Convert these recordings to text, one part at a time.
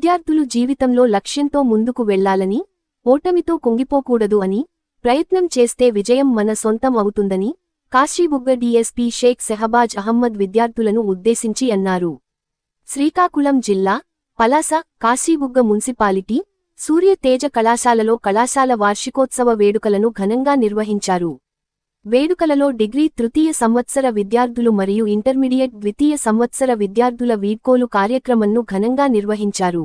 విద్యార్థులు జీవితంలో లక్ష్యంతో ముందుకు వెళ్ళాలని ఓటమితో కుంగిపోకూడదు అని ప్రయత్నం చేస్తే విజయం మన సొంతం అవుతుందని కాశీబుగ్గ డీఎస్పీ షేక్ సెహబాజ్ అహమ్మద్ విద్యార్థులను ఉద్దేశించి అన్నారు. శ్రీకాకుళం జిల్లా పలాస కాశీబుగ్గ మున్సిపాలిటీ సూర్య తేజ కళాశాలలో కళాశాల వార్షికోత్సవ వేడుకలను ఘనంగా నిర్వహించారు. వేడుకలలో డిగ్రీ తృతీయ సంవత్సర విద్యార్థులు మరియు ఇంటర్మీడియట్ ద్వితీయ సంవత్సర విద్యార్థుల వీడ్కోలు కార్యక్రమంను ఘనంగా నిర్వహించారు.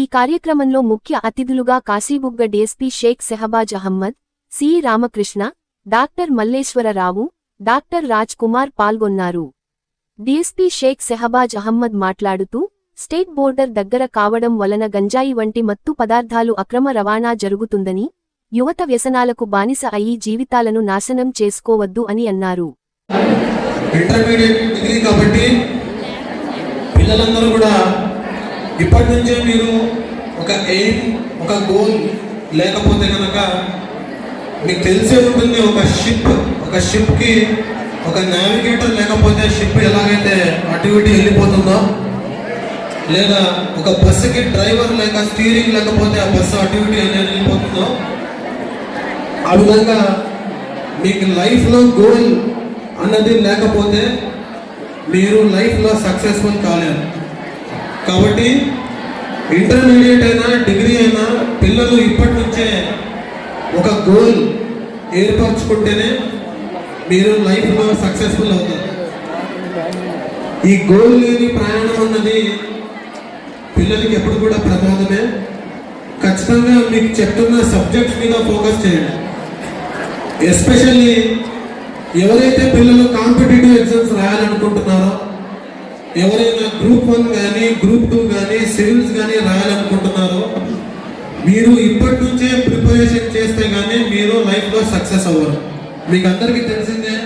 ఈ కార్యక్రమంలో ముఖ్య అతిథులుగా Kasibugga DSP Shaik Sehabaz Ahmed C. Ramakrishna doctor Malleswararao doctor Raj Kumar పాల్గొన్నారు. డీఎస్పీ షేక్ సెహబాజ్ అహమ్మద్ మాట్లాడుతూ స్టేట్ బోర్డర్ దగ్గర కావడం వలన గంజాయి వంటి మత్తు పదార్థాలు అక్రమ రవాణా జరుగుతుందని యువత వ్యసనాలకు బానిస అయి జీవితాలను నాశనం చేసుకోవద్దు అని అన్నారు. ఇంటర్మీడియట్ డిగ్రీ కాబట్టి పిల్లలందరూ కూడా ఇప్పటి నుంచే మీరు ఒక ఎయిమ్ ఒక గోల్ లేకపోతే కనుక మీకు తెలిసే ఉంటుంది ఒక షిప్ ఒక షిప్కి ఒక నావిగేటర్ లేకపోతే షిప్ ఎలాగైతే అటు ఇటు వెళ్ళిపోతుందో లేదా ఒక బస్సుకి డ్రైవర్ లేక స్టీరింగ్ లేకపోతే ఆ బస్సు అటు ఇటు వెళ్ళిపోతుందో ఆ విధంగా మీకు లైఫ్లో గోల్ అన్నది లేకపోతే మీరు లైఫ్లో సక్సెస్ఫుల్ కాలేరు. కాబట్టి ఇంటర్మీడియట్ అయినా డిగ్రీ అయినా పిల్లలు ఇప్పటి నుంచే ఒక గోల్ ఏర్పరచుకుంటేనే మీరు లైఫ్లో సక్సెస్ఫుల్ అవుతారు. ఈ గోల్ లేని ప్రయాణం అన్నది పిల్లలకి ఎప్పుడు కూడా ప్రమాదమే. ఖచ్చితంగా మీకు చెప్తున్న సబ్జెక్ట్స్ మీద ఫోకస్ చేయండి. ఎస్పెషల్లీ ఎవరైతే పిల్లలు కాంపిటేటివ్ ఎగ్జామ్స్ రాయాలనుకుంటున్నారో ఎవరైనా గ్రూప్ వన్ కానీ గ్రూప్ టూ కానీ సివిల్స్ కానీ రాయాలనుకుంటున్నారో మీరు ఇప్పటి నుంచే ప్రిపరేషన్ చేస్తే కానీ మీరు లైఫ్లో సక్సెస్ అవ్వరు. మీకు అందరికీ తెలిసిందే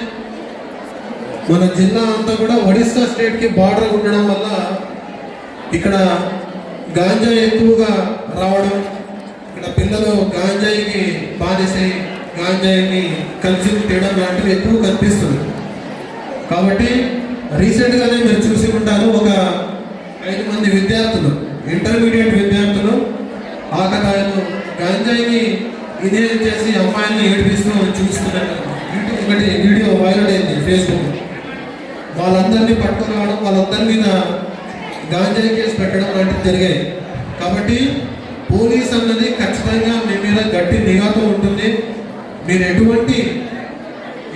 మన జిల్లా అంతా కూడా ఒడిస్సా స్టేట్కి బార్డర్ ఉండడం వల్ల ఇక్కడ గాంజా ఎక్కువగా రావడం ఇక్కడ పిల్లలు గాంజాయికి బానిసై గాంజాయిని కలిసి తీయడం లాంటివి ఎక్కువ కనిపిస్తుంది. కాబట్టి రీసెంట్గానే మీరు చూసి ఉంటారు ఒక ఐదు మంది విద్యార్థులు ఇంటర్మీడియట్ విద్యార్థులు ఆకతాయిలు గాంజాయిని ఇదే చేసి అమ్మాయిని ఏడిపిస్తూ చూస్తున్నారు వీటి- ఒకటి వీడియో వైరల్ అయింది ఫేస్బుక్ వాళ్ళందరినీ పట్టుకురావడం వాళ్ళందరి మీద గాంజాయి కేసు పెట్టడం లాంటివి జరిగాయి. కాబట్టి పోలీస్ అన్నది ఖచ్చితంగా మీ మీద గట్టి నిఘాతో ఉంటుంది. మీరు ఎటువంటి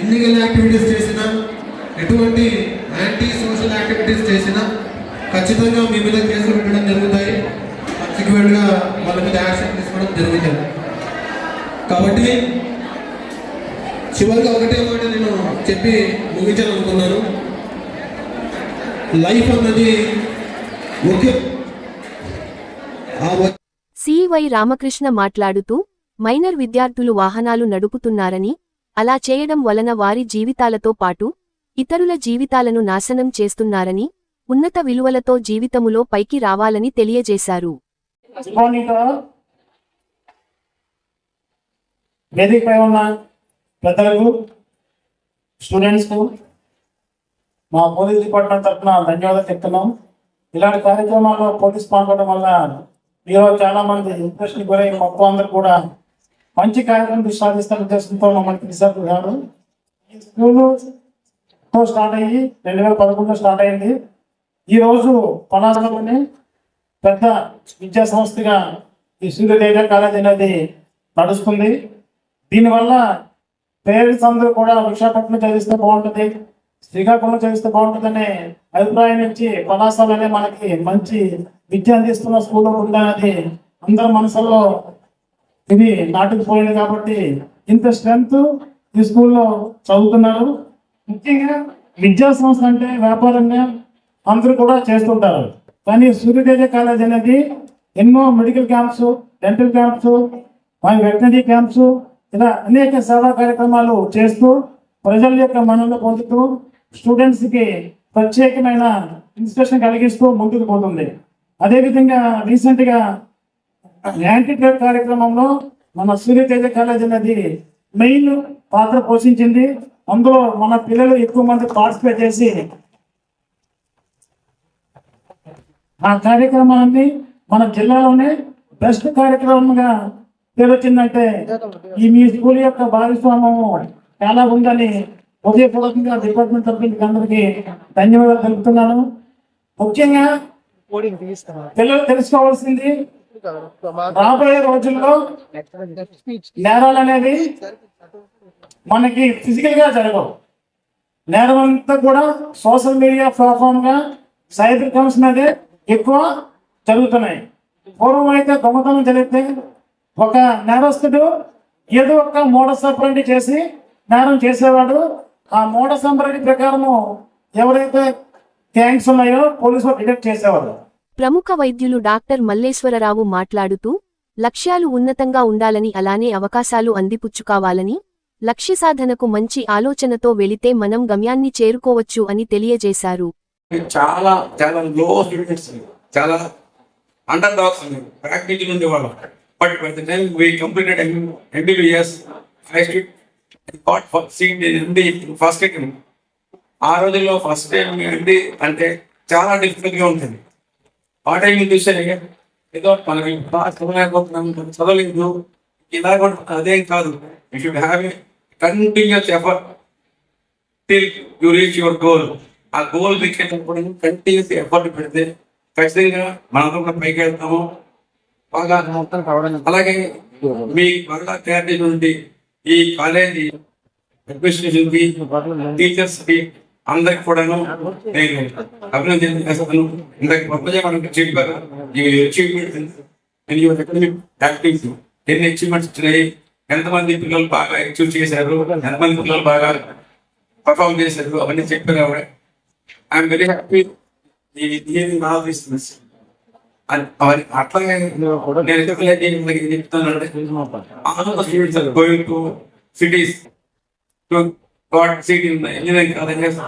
ఇల్లీగల్ యాక్టివిటీస్ చేసినా ఎటువంటి యాంటీ సోషల్ యాక్టివిటీస్ చేసినా ఖచ్చితంగా మీ మీద కేసులు పెట్టడం జరుగుతాయి. సబ్సిక్వెంట్గా వాళ్ళ మీద యాక్షన్ తీసుకోవడం జరుగుతుంది. కాబట్టి చివరిగా ఒకటే మాట నేను చెప్పి ముగించాలనుకున్నాను. లైఫ్ అన్నది ఒకే సివై రామకృష్ణ మాట్లాడుతూ మైనర్ విద్యార్థులు వాహనాలు నడుపుతున్నారని అలా చేయడం వలన వారి జీవితాలతో పాటు ఇతరుల జీవితాలను నాశనం చేస్తున్నారని ఉన్నత విలువలతో జీవితములో పైకి రావాలని తెలియజేశారు. వేదికపై ఉన్న పెద్దలకు స్టూడెంట్స్కు మా పోలీస్ డిపార్ట్మెంట్ తరఫున ధన్యవాదాలు చెప్తున్నాం. ఇలాంటి కార్యక్రమాల్లో పోలీస్ పాల్గొనడం వల్ల ఈరోజు చాలా మంది ఇంట్రెస్ట్ గురై మొత్తం అందరూ కూడా మంచి కార్యక్రమం సాధిస్తున్న ఉద్దేశంతో మమ్మల్ని పిలిచారు ఈ స్కూలు తో స్టార్ట్ అయ్యి రెండు వేల పదకొండులో స్టార్ట్ అయింది ఈరోజు రోజు పనాసలోని పెద్ద విద్యా సంస్థగా ఈ సూర్యతేజ కాలేజ్ అనేది నడుస్తుంది. దీనివల్ల పేరెంట్స్ అందరూ కూడా విశాఖపట్నం చదివిస్తే బాగుంటుంది శ్రీకాకుళం చదివిస్తే బాగుంటుంది అనే అభిప్రాయం నుంచి కళాశాలనే మనకి మంచి విద్య అందిస్తున్న స్కూల్ ఉందనేది అందరి మనసుల్లో ఇది నాటుకుపోయింది కాబట్టి ఇంత స్ట్రెంత్ ఈ స్కూల్లో చదువుతున్నారు. ముఖ్యంగా విద్యా సంస్థ అంటే వ్యాపారంగా అందరూ కూడా చేస్తుంటారు. కానీ సూర్యతేజ కాలేజ్ అనేది ఎన్నో మెడికల్ క్యాంప్స్ డెంటల్ క్యాంప్స్ మరి వెటనరీ క్యాంప్స్ ఇలా అనేక సేవా కార్యక్రమాలు చేస్తూ ప్రజల యొక్క మనలో పొందుతూ స్టూడెంట్స్కి ప్రత్యేకమైన ఇన్స్పిరేషన్ కలిగిస్తూ ముందుకు పోతుంది. అదేవిధంగా రీసెంట్గా యాంటీ కార్యక్రమంలో మన సూర్యతేజ కాలేజ్ అనేది మెయిన్ పాత్ర పోషించింది. అందులో మన పిల్లలు ఎక్కువ మంది పార్టిసిపేట్ చేసి ఆ కార్యక్రమాన్ని మన జిల్లాలోనే బెస్ట్ కార్యక్రమంగా పేరొచ్చిందంటే ఈ మీ స్కూల్ యొక్క భాగస్వామ్యము చాలా ఉందని హృదయపూర్వకంగా డిపార్ట్మెంట్ తరఫున అందరికీ ధన్యవాదాలు తెలుపుతున్నాను. ముఖ్యంగా పిల్లలు తెలుసుకోవాల్సింది రాబోయే రోజుల్లో నేరాలు అనేవి మనకి ఫిజికల్గా జరగవు. నేరం అంతా కూడా సోషల్ మీడియా ప్లాట్ఫామ్గా సైబర్ క్రైమ్స్ మీదే ఎక్కువ జరుగుతున్నాయి. పూర్వం అయితే దొంగతనం జరిగితే ఒక నేరస్తుడు ఏదో ఒక మూఢ సంప్రది చేసి నేరం చేసేవాడు. ఆ మూఢ సంప్రది ప్రకారము ఎవరైతే థ్యాంక్స్ ఉన్నాయో పోలీసులు డిటెక్ట్ చేసేవాడు ప్రముఖ వైద్యులు డాక్టర్ మల్లేశ్వరరావు మాట్లాడుతూ లక్ష్యాలు ఉన్నతంగా ఉండాలని అలానే అవకాశాలు అందిపుచ్చుకోవాలని లక్ష్యసాధనకు మంచి ఆలోచనతో వెళితే మనం గమ్యాన్ని చేరుకోవచ్చు అని తెలియజేశారు. చాలా చాలా లో స్టూడెంట్స్ చాలా అండర్ డాగ్స్ ప్రాక్టికల్ ఉండేవాళ్ళం but by the time we completed MBBS I got seat MD first time ఆ రోజుల్లో ఫస్ట్ టైం ఎండి అంటే చాలా డిఫికల్ట్గా ఉంటుంది. ఆ టైం చూస్తే ఏదో మనం బాగా చదవలేకపోతున్నాం చదవలేదు. ఇలా కూడా అదేం కాదు. You should have continuous effort till you reach your goal ఆ గోల్ రీచ్ అయినప్పుడు కంటిన్యూస్ ఎఫర్ట్ పెడితే ఖచ్చితంగా మనందరం కూడా పైకి వెళ్తాము. బాగా అలాగే మీ బాగా క్లారిటీ నుండి ఈ కాలేజీ అడ్మినిస్ట్రేషన్కి టీచర్స్కి అందరికి కూడాను నేను అభినందన చేస్తాను. ఇందాక పప్పజ మనం చెప్పారు. ఈ achievement and your academic activities ఎన్ని అచీవ్మెంట్స్ ఇచ్చినాయి ఎంతమంది పిల్లలు బాగా అచీవ్ చేశారు ఎంతమంది పిల్లలు బాగా పర్ఫామ్ చేశారు అవన్నీ చెప్పారు ఆవిడే. ఐఎమ్ వెరీ హ్యాపీ నా బిజినెస్ అని అట్లాగే చెప్తాను going to cities city engineering colleges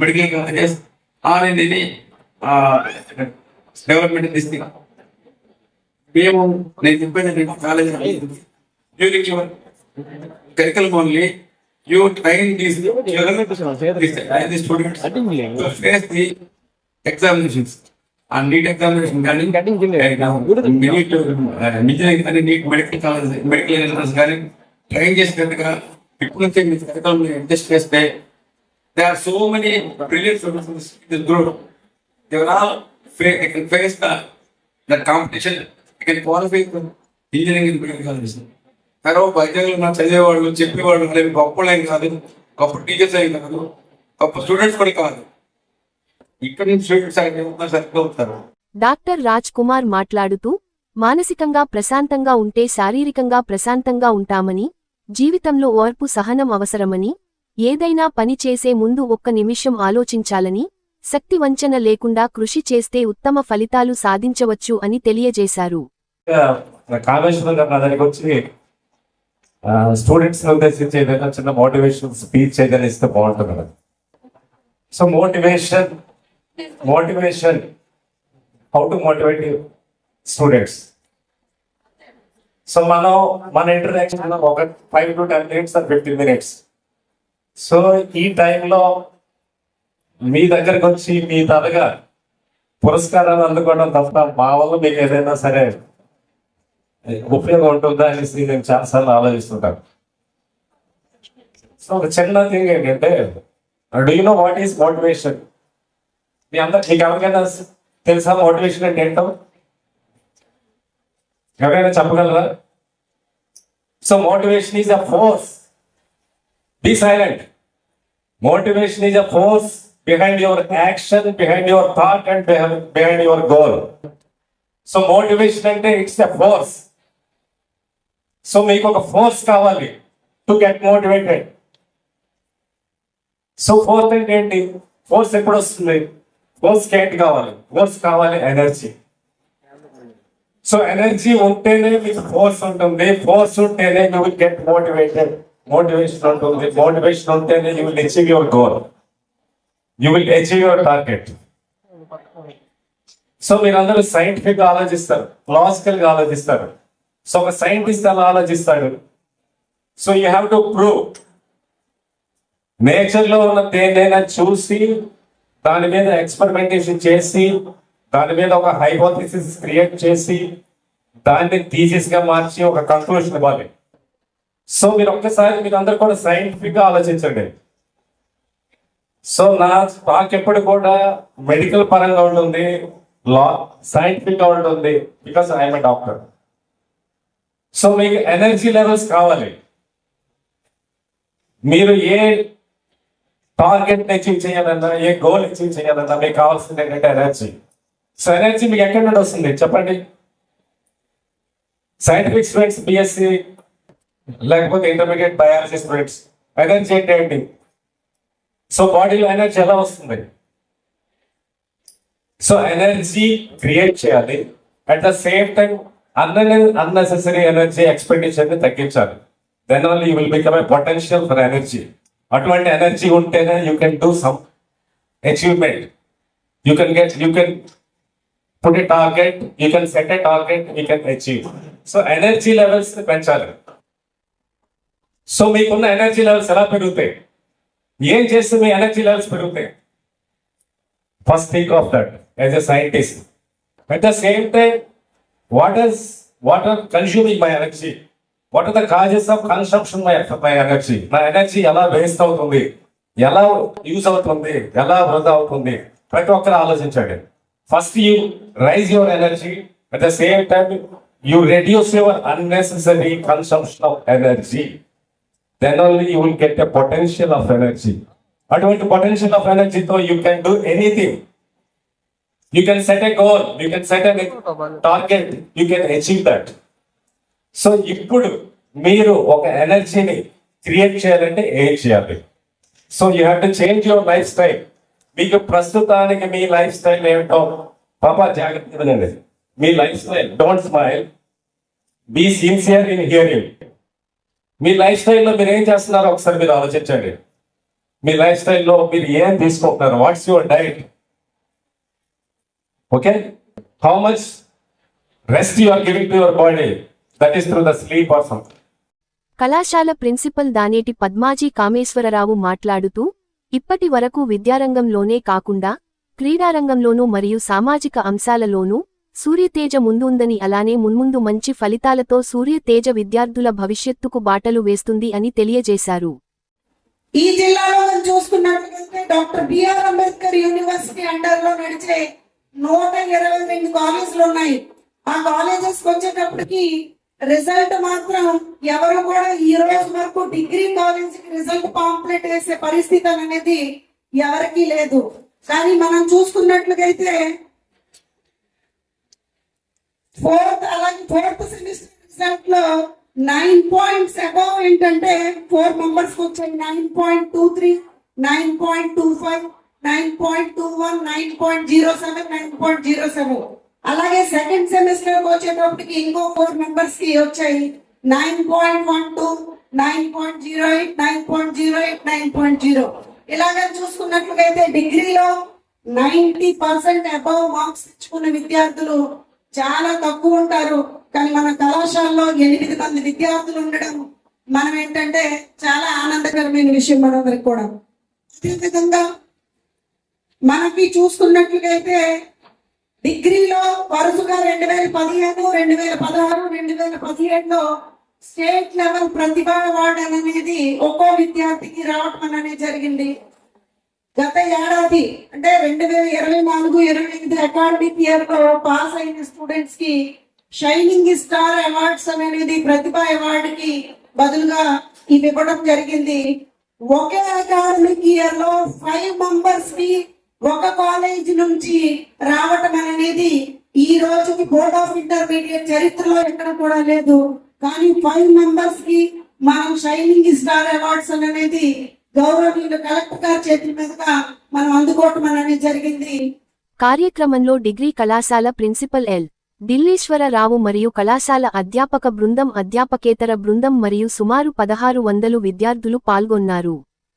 medical colleges all development మేము నేను చెప్పేది college during your curriculum only you train these the students face the examinations ఆ నీట్ ఎగ్జామినేషన్ కానీ నీట్ ఇంజనీరింగ్ కానీ NEET medical college medical entrance కానీ train చేసినట్టుగా ఇప్పుడు నుంచే మీ కరికులం అడ్జస్ట్ చేస్తే they are so many brilliant students this group they will all fa- they can face the that competition. మరో వైద్యులు నా చదివేవాళ్ళు చెప్పేవాళ్ళు అనేవి గొప్పలు కాదు. గొప్ప టీచర్స్ ఏం కాదు. గొప్ప స్టూడెంట్స్ కూడా కాదు. ఇక్కడ నుంచి స్టూడెంట్స్ సరిపోతారు డాక్టర్ రాజ్ కుమార్ మాట్లాడుతూ మానసికంగా ప్రశాంతంగా ఉంటే శారీరకంగా ప్రశాంతంగా ఉంటామని జీవితంలో ఓర్పు సహనం అవసరమని ఏదైనా పని చేసే ముందు ఒక్క నిమిషం ఆలోచించాలని శక్తి వంచన లేకుండా కృషి చేస్తే ఉత్తమ ఫలితాలు సాధించవచ్చు అని తెలియజేశారు. కామేశ్వరం గారు నా దగ్గరికి వచ్చి స్టూడెంట్స్ ఉద్దేశించి ఏదైనా చిన్న మోటివేషన్ స్పీచ్ ఏదైనా ఇస్తే బాగుంటుంది కదా. So motivation motivation how to motivate students so మనం మన ఇంటరాక్షన్ ఒక five to ten minutes or fifteen minutes so ఈ టైంలో మీ దగ్గరకు వచ్చి మీ తరగా పురస్కారాలు అందుకోవడం తప్ప మా వల్ల మీకు ఏదైనా సరే ఉపయోగం ఉంటుందా అనేసి నేను చాలాసార్లు ఆలోచిస్తుంటాను. సో ఒక చిన్న థింగ్ ఏంటంటే do you know what is motivation మీ అందరు మీకు ఎవరికైనా తెలుసా? మోటివేషన్ అంటే ఏంటో? ఎవరైనా చెప్పగలరా? So motivation is a force be silent motivation is a force behind your action behind your thought and behind your goal so motivation అంటే ఇట్స్ ఎ ఫోర్స్ సో మీకు ఒక ఫోర్స్ కావాలి to get motivated so force ఏంటి? Force ఎప్పుడు వస్తుంది? Force ఏంటి కావాలి. Force కావాలి ఎనర్జీ సో ఎనర్జీ ఉంటేనే మీకు ఫోర్స్ ఉంటుంది. ఫోర్స్ ఉంటేనే you will get motivated motivation ఉంటుంది. మోటివేషన్ ఉంటేనే you will achieve your goal you will achieve your target so మీరందరూ సైంటిఫిక్ ఆలోచిస్తారు. లాజికల్గా ఆలోచిస్తారు. సో ఒక సైంటిస్ట్ అలా ఆలోచిస్తాడు. So you have to prove నేచర్లో ఉన్న దేన్నైనా చూసి దాని మీద ఎక్స్పెరిమెంటేషన్ చేసి దాని మీద ఒక హైపోథిసిస్ క్రియేట్ చేసి దాన్ని థీసిస్గా మార్చి ఒక కంక్లూషన్ ఇవ్వాలి. సో మీరు ఒక్కసారి మీరు అందరు కూడా సైంటిఫిక్గా ఆలోచించండి. సో నా టాక్ ఎప్పుడు కూడా మెడికల్ పరంగా ఉంటుంది లా సైంటిఫిక్గా ఉంటుంది because I'm a doctor so మీకు ఎనర్జీ లెవెల్స్ కావాలి. మీరు ఏ టార్గెట్ అచీవ్ చేయాలన్నా ఏ గోల్ అచీవ్ చేయాలన్నా మీకు కావాల్సింది ఏంటంటే ఎనర్జీ. సో ఎనర్జీ మీకు ఎక్కడి నుండి వస్తుంది? చెప్పండి. సైంటిఫిక్ స్టూడెంట్స్ బిఎస్సి లేకపోతే ఇంటర్మీడియట్ బయాలజీ స్టూడెంట్స్ ఎనర్జీ అంటే ఏంటి? సో బాడీలో ఎనర్జీ ఎలా వస్తుంది? సో ఎనర్జీ క్రియేట్ చేయాలి. At the same time unnecessary energy ఎక్స్పెండిచర్ని తగ్గించాలి. Then only you will become a potential for energy అటువంటి ఎనర్జీ ఉంటేనే you can do some achievement you can get you can put a target you can set a target you can achieve so energy లెవెల్స్ని పెంచాలి. So మీకున్న energy levels ఎలా పెరుగుతాయి? ఏం చేస్తే మీ ఎనర్జీ లెవెల్స్ పెరుగుతాయి? First think of that as a scientist at the same time what is what are consuming my energy what are the causes of consumption my my energy నా energy ఎలా waste అవుతుంది? ఎలా use అవుతుంది? ఎలా వృధా అవుతుంది? ప్రతి ఒక్కరు ఆలోచించండి. First you raise your energy at the same time you reduce your unnecessary consumption of energy then only you will get a potential of energy అటువంటి పొటెన్షియల్ ఆఫ్ ఎనర్జీతో you can do anything you can set a goal you can set a target you can achieve that so ఇప్పుడు మీరు ఒక ఎనర్జీని create చేయాలంటే ఏం చేయాలి? So you have to change your life style మీకు ప్రస్తుతానికి మీ లైఫ్ స్టైల్ ఏమిటో పాప జాగ్రత్త వినండి. మీ life style don't smile be sincere in hearing me life స్టైల్లో మీరు ఏం చేస్తున్నారో ఒకసారి మీరు ఆలోచించండి. మీ లైఫ్ స్టైల్లో మీరు ఏం తీసుకుంటున్నారు? What's your diet okay how much rest you are giving to your body that is through the sleep or something కళాశాల ప్రిన్సిపల్ దానేటి పద్మాజీ కామేశ్వరరావు మాట్లాడుతూ ఇప్పటి వరకు విద్యారంగంలోనే కాకుండా క్రీడారంగంలోనూ మరియు సామాజిక అంశాలలోనూ సూర్యతేజ ముందుందని అలానే మున్ముందు మంచి ఫలితాలతో సూర్యతేజ విద్యార్థుల భవిష్యత్తుకు బాటలు వేస్తుంది అని తెలియజేశారు. ఈ జిల్లాలో మనం చూసుకున్నట్లయితే డాక్టర్ బిఆర్ అంబేద్కర్ యూనివర్సిటీ అండర్లో నడిచే నూట ఇరవై రెండు కాలేజీలు ఉన్నాయి. ఆ కాలేజెస్ వచ్చేటప్పటికి రిజల్ట్ మాత్రం ఎవరు కూడా ఈ రోజు వరకు డిగ్రీ కాలేజీకి రిజల్ట్ కాంప్లీట్ చేసే పరిస్థితి అనేది ఎవరికీ లేదు. కానీ మనం చూసుకున్నట్లుగైతే ఫోర్త్ అలాగే ఫోర్త్ సెమిస్టర్ రిజల్ట్లో నైన్ పాయింట్స్ అబౌవ్ ఏంటంటే ఫోర్ మెంబర్స్ వచ్చాయి. Nine point two three nine point two five nine point two one nine point zero seven nine point zero seven. అలాగే సెకండ్ సెమిస్టర్ వచ్చేటప్పటికి ఇంకో ఫోర్ మెంబర్స్కి వచ్చాయి. Nine point one two nine point zero eight nine point zero eight nine point zero. ఇలాగ చూసుకున్నట్లయితే డిగ్రీలో ninety percent above marks తెచ్చుకున్న విద్యార్థులు చాలా తక్కువ ఉంటారు. కానీ మన కళాశాలలో ఎనిమిది మంది విద్యార్థులు ఉండడం మనం ఏంటంటే చాలా ఆనందకరమైన విషయం మనందరికి కూడా. అదేవిధంగా మనకి చూసుకున్నట్లయితే డిగ్రీలో వరుసగా రెండు వేల పదిహేను రెండు వేల పదహారు రెండు వేల పదిహేడులో స్టేట్ లెవెల్ ప్రతిభ అవార్డు అనేది ఒక్కో విద్యార్థికి రావటం అనేది జరిగింది. గత ఏడాది అంటే రెండు వేల ఇరవై నాలుగు ఇరవై ఐదు అకాడమిక్ ఇయర్లో పాస్ అయిన స్టూడెంట్స్కి షైనింగ్ స్టార్ అవార్డ్స్ అనేది ప్రతిభ అవార్డు కి బదులుగా ఇవి ఇవ్వడం జరిగింది. ఒకే అకాడమిక్ ఇయర్లో ఫైవ్ మెంబర్స్ని ఒక కాలేజ్ నుంచి రావటం అనేది ఈ రోజుకి బోర్డ్ ఆఫ్ ఇంటర్మీడియట్ చరిత్రలో ఎక్కడ కూడా లేదు. కానీ ఫైవ్ మెంబర్స్కి మనం షైనింగ్ స్టార్ అవార్డ్స్ అనేది గౌరవనీయులు కలెక్టర్ గారి చేతుల మీదుగా మనం అందుకోవటం అనేది జరిగింది. కార్యక్రమంలో డిగ్రీ కళాశాల ప్రిన్సిపల్ ఎల్. ఢిల్లీశ్వరరావు మరియు కళాశాల అధ్యాపక బృందం అధ్యాపకేతర బృందం మరియు సుమారు పదహారు వందలు విద్యార్థులు పాల్గొన్నారు.